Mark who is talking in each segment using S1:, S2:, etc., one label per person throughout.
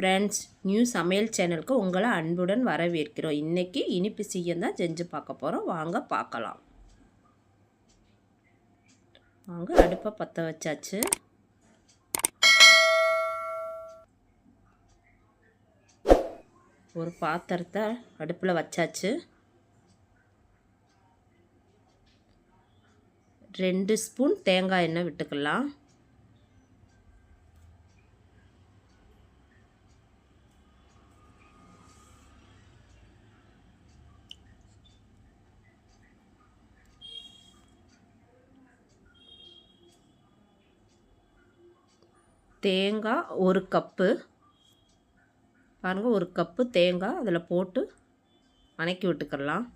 S1: Friends new சமையல் சேனலுக்கு உங்களை அன்புடன் வரவேற்கிறோம். இன்றைக்கி இனிப்பு சீயம் தான் செஞ்சு பார்க்க போகிறோம் வாங்க பார்க்கலாம். வாங்க அடுப்பை பற்ற வச்சாச்சு. ஒரு பாத்திரத்தை அடுப்பில் வச்சாச்சு. ரெண்டு ஸ்பூன் தேங்காய் எண்ணெய் விட்டுக்கலாம். தேங்காய் ஒரு கப்பு. பாருங்கள் ஒரு கப்பு தேங்காய் அதில் போட்டு வணக்கி விட்டுக்கலாம்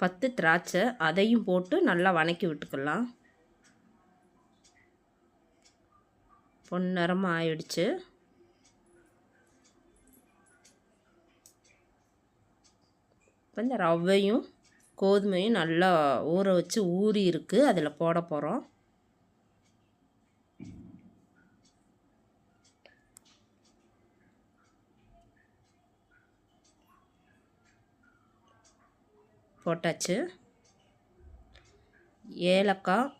S1: பத்து திராட்சை அதையும் போட்டு நல்லா வணக்கி விட்டுக்கலாம் பொன்னிறமாக ஆயிடுச்சு. இப்போ இந்த ரவையும் கோதுமையும் நல்லா ஊற வச்சு ஊறி இருக்குது அதில் போட போகிறோம் போட்டாச்சு. ஏலக்காய்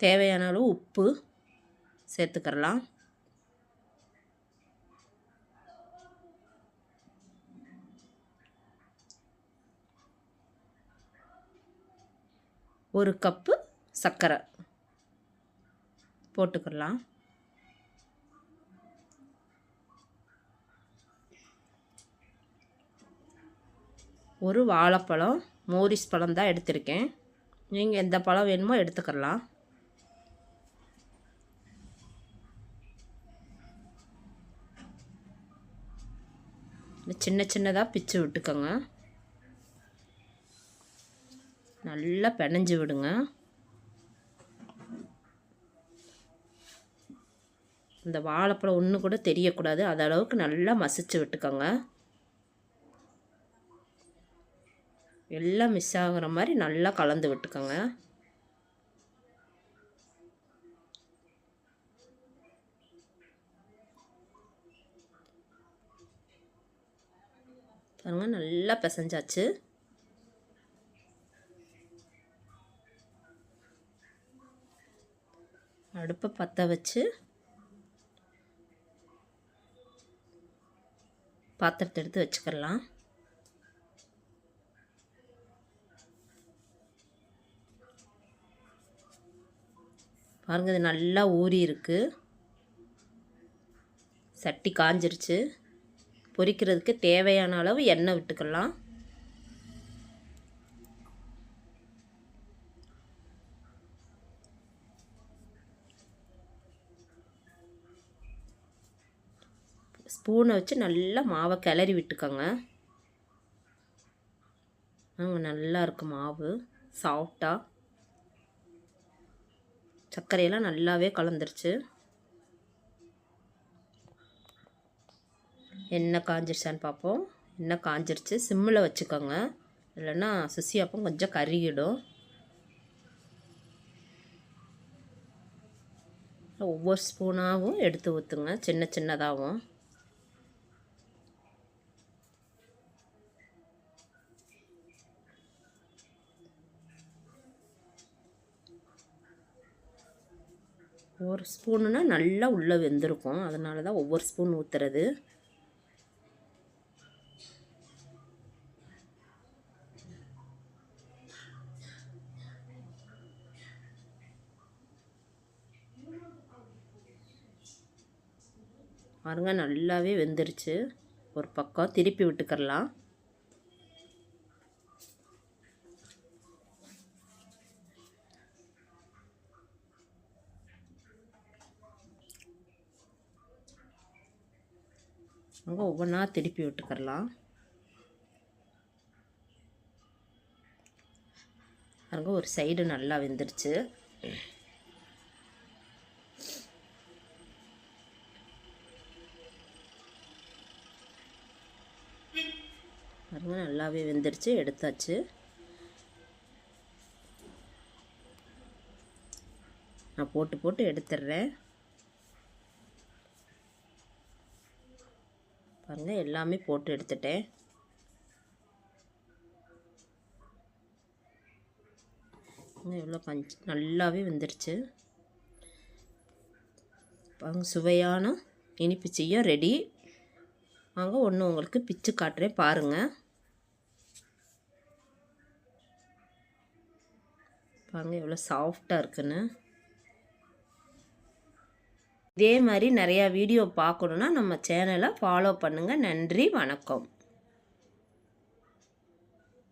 S1: தேவையான அளவு உப்பு சேர்த்துக்கிறலாம். ஒரு கப்பு சர்க்கரை போட்டுக்கலாம் ஒரு வாழைப்பழம் மோரிஸ் பழம் தான் எடுத்திருக்கேன். நீங்கள் எந்த பழம் வேணுமோ எடுத்துக்கலாம் சின்ன சின்னதாக பிச்சு விட்டுக்கோங்க. நல்லா பிணைஞ்சு விடுங்க. இந்த வாழைப்பழம் ஒன்று கூட தெரியக்கூடாது. அது அளவுக்கு நல்லா மசிச்சு விட்டுக்கோங்க. எல்லாம் மிஸ் ஆகிற மாதிரி நல்லா கலந்து விட்டுக்கோங்க. பாருங்கள் நல்லா பிசைஞ்சாச்சு. அடுப்பை பற்ற வச்சு பாத்திரத்தை எடுத்து வச்சுக்கலாம் பாருங்கள் இது நல்லா ஊறி இருக்குது சட்டி காஞ்சிருச்சு. பொரிக்கிறதுக்கு தேவையான அளவு எண்ணெய் விட்டுக்கலாம். ஸ்பூனை வச்சு நல்லா மாவை கிளறி விட்டுக்கோங்க. நல்லா இருக்கு மாவு. சாஃப்டாக சர்க்கரையெல்லாம் நல்லாவே கலந்துருச்சு. எண்ணெய் காஞ்சிருச்சான்னு பார்ப்போம் எண்ணெய் காஞ்சிருச்சு? சிம்மில் வச்சுக்கோங்க. இல்லைன்னா சுசியாப்பம் கொஞ்சம் கருகிடும். ஒவ்வொரு ஸ்பூனாகவும் எடுத்து ஊற்றுங்க சின்ன சின்னதாகவும் ஒரு ஸ்பூனுனா நல்லா உள்ளே வெந்திருக்கும். அதனால தான் ஒவ்வொரு ஸ்பூன் ஊற்றுறது பாருங்க நல்லாவே வெந்துருச்சு. ஒரு பக்கம் திருப்பி விட்டுக்கரலாம் அங்கே ஒவ்வொன்றா திருப்பி விட்டுக்கரலாம் அங்கே ஒரு சைடு நல்லா வெந்துருச்சு. பாருங்க நல்லாவே வெந்துருச்சு எடுத்தாச்சு. நான் போட்டு போட்டு எடுத்துடுறேன் பாருங்கள் எல்லாமே போட்டு எடுத்துட்டேன். எவ்வளோ பஞ்ச் நல்லாவே வந்துருச்சு. பாருங்க சுவையான இனிப்பு செய்ய ரெடி வாங்க ஒன்று உங்களுக்கு பிச்சு காட்டுறேன் பாருங்கள் பாருங்கள் எவ்வளோ சாஃப்டாக இருக்குன்னு. இதே மாதிரி நிறையா வீடியோ பார்க்கணுன்னா நம்ம சேனலை ஃபாலோ பண்ணுங்கள் நன்றி வணக்கம்.